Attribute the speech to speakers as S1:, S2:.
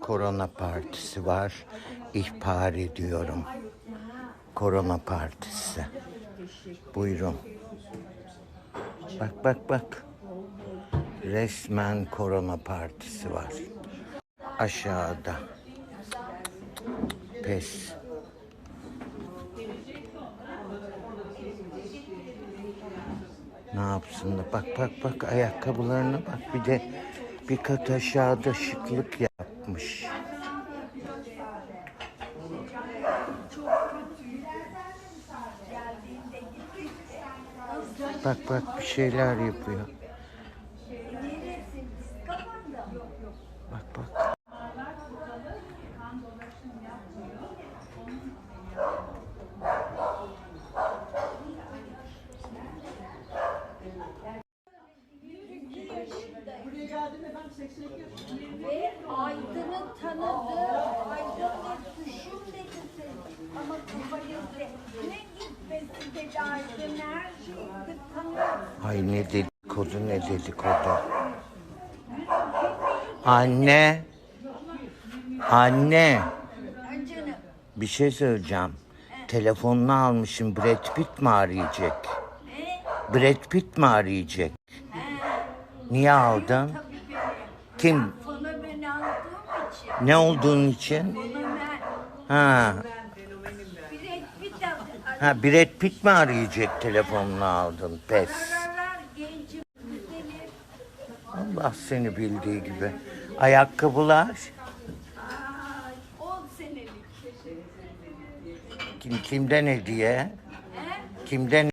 S1: korona partisi var. İhbar ediyorum. Korona partisi. Buyurun. Bak bak bak. Resmen korona partisi var. Aşağıda. Pes. Ne yapsın da bak bak bak ayakkabılarına bak bir de bir kat aşağıda şıklık yapmış. Bak bak bir şeyler yapıyor. Bak bak.
S2: Ve Aydın'ı tanıdı. Aydın ne düşün dedi. Ama kabalesi ne gitmesi dedi Aydın. Her şeyi tanıyor.
S1: Ay ne dedikodu ne dedikodu. Anne. Anne.
S2: Ay canım.
S1: Bir şey söyleyeceğim. Telefonunu almışım. Brad Pitt mi arayacak?
S2: Ne?
S1: Brad Pitt mi arayacak? Niye aldın? Kim?
S2: Fenomen aldığım için.
S1: Ne olduğun için? Ha.
S2: Brad Pitt de
S1: Ha Brad Pitt mi arayacak telefonunu aldın? Pes. Allah seni bildiği gibi. Ayakkabılar.
S2: Ay, 10 senelik.
S1: Kim, kimden hediye?
S2: He?
S1: Kimden